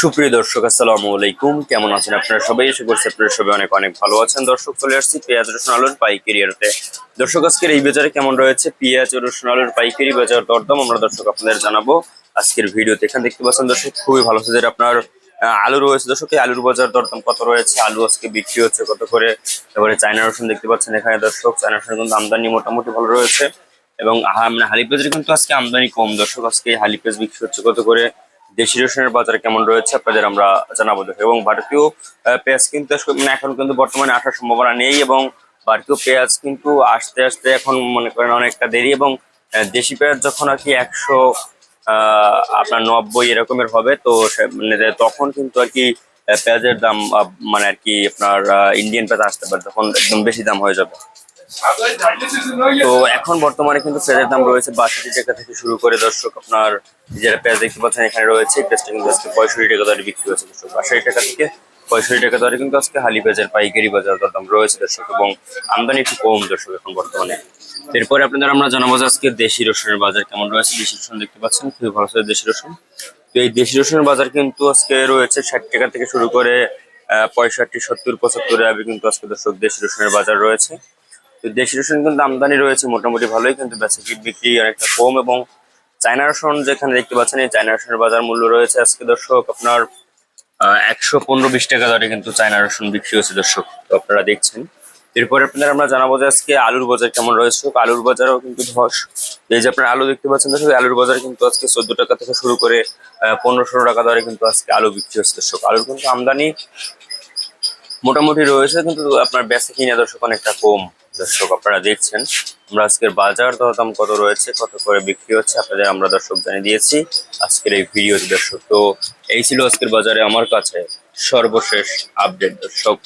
সুপ্রিয় দর্শক, আসসালামু আলাইকুম। কেমন আছেন আপনারা সবাই? এসে করছে আপনারা সবাই অনেক অনেক ভালো আছেন। দর্শক, চলে আসছি পেঁয়াজ, রসুন, আলুর পাইকারি আড়তে দর্শক, আজকের এই বাজারে কেমন রয়েছে? পেঁয়াজ, রসুন, আলুর পাইকারি বাজার দরদাম আমরা দর্শক আপনাদের জানাব। আজকের ভিডিওতে এখানে দেখতে পাচ্ছেন দর্শক, খুবই ভালো সাজের আপনার আলু রয়েছে। দর্শক, এই আলুর বাজার দরদাম কত রয়েছে? আলু আজকে বিক্রি হচ্ছে কত করে? তারপরে চায়না রসুন দেখতে পাচ্ছেন এখানে দর্শক। চায়না রসুন কিন্তু আমদানি মোটামুটি ভালো রয়েছে। এবং মানে হালি পেঁয়াজের কিন্তু আজকে আমদানি কম। দর্শক, আজকে হালি পেঁয়াজ বিক্রি হচ্ছে কত করে? দেশি রসুনের বাজার কেমন রয়েছে আপনাদের আমরা জানাব এবং ভারতীয় পেঁয়াজ কিন্তু মানে এখন কিন্তু বর্তমানে আসার সম্ভাবনা নেই এবং ভারতীয় পেঁয়াজ কিন্তু আসতে আসতে এখন মনে করেন অনেকটা দেরি এবং দেশি পেঁয়াজ যখন আর কি একশো আপনার নব্বই এরকমের হবে, তো মানে তখন কিন্তু আর কি পেঁয়াজের দাম মানে আর কি আপনার ইন্ডিয়ান পেঁয়াজ আসতে পারে, তখন একদম বেশি দাম হয়ে যাবে। তো এখন বর্তমানে কিন্তু পেঁয়াজের দাম রয়েছে বাষট্টি টাকা থেকে শুরু করে দর্শক আপনার যেটা পেঁয়াজ দেখতে পাচ্ছেন, এখানে রয়েছে পেঁয়াজটা কিন্তু আজকে পঁয়ষট্টি টাকা দরে বিক্রি হয়েছে দর্শক। বাষট্টি টাকা থেকে পঁয়ষট্টি টাকা দরে কিন্তু আজকে হালি পেঁয়াজের পাইকারি বাজার দাম রয়েছে দর্শক এবং আমদানি একটু কম দর্শক এখন বর্তমানে। এরপরে আপনাদের আমরা জানাব যে আজকে দেশি রসুনের বাজার কেমন রয়েছে। দেশি রসুন দেখতে পাচ্ছেন, খুবই ভালো দেশি রসুন। তো এই দেশি রসুনের বাজার কিন্তু আজকে রয়েছে ষাট টাকা থেকে শুরু করে পঁয়ষট্টি, সত্তর পঁচাত্তর কিন্তু আজকে দর্শক দেশি রসুনের বাজার রয়েছে। তো দেশি রসুন কিন্তু আমদানি রয়েছে মোটামুটি ভালোই, কিন্তু বেচা বিক্রি অনেকটা কম এবং চায়না রসুন যেখানে দেখতে পাচ্ছেন, এই চায়না রসুনের বাজার মূল্য রয়েছে আজকে দর্শক আপনার একশো পনেরো বিশ টাকা দরে কিন্তু চায়না রসুন বিক্রি হচ্ছে দর্শক, তো আপনারা দেখছেন। এরপরে আপনাদের আমরা জানাব যে আজকে আলুর বাজার কেমন রয়েছে। আলুর বাজারও কিন্তু ধস। এই যে আপনারা আলু দেখতে পাচ্ছেন, দর্শক আলুর বাজার কিন্তু আজকে চোদ্দ টাকা থেকে শুরু করে পনেরো ষোলো টাকা দরে কিন্তু আজকে আলু বিক্রি হচ্ছে দর্শক। আলুর কিন্তু আমদানি মোটামুটি রয়েছে, কিন্তু আপনার বেচা কিনা দর্শক অনেকটা কম। দর্শক, আপনারা দেখছেন, আমরা আজকের বাজার দরদাম কত রয়েছে, কত করে বিক্রি হচ্ছে, আপনাদের আমরা দর্শক জানিয়ে দিয়েছি। আজকের এই ভিডিও দর্শক, তো এই ছিল আজকের বাজারে আমার কাছে সর্বশেষ আপডেট দর্শক।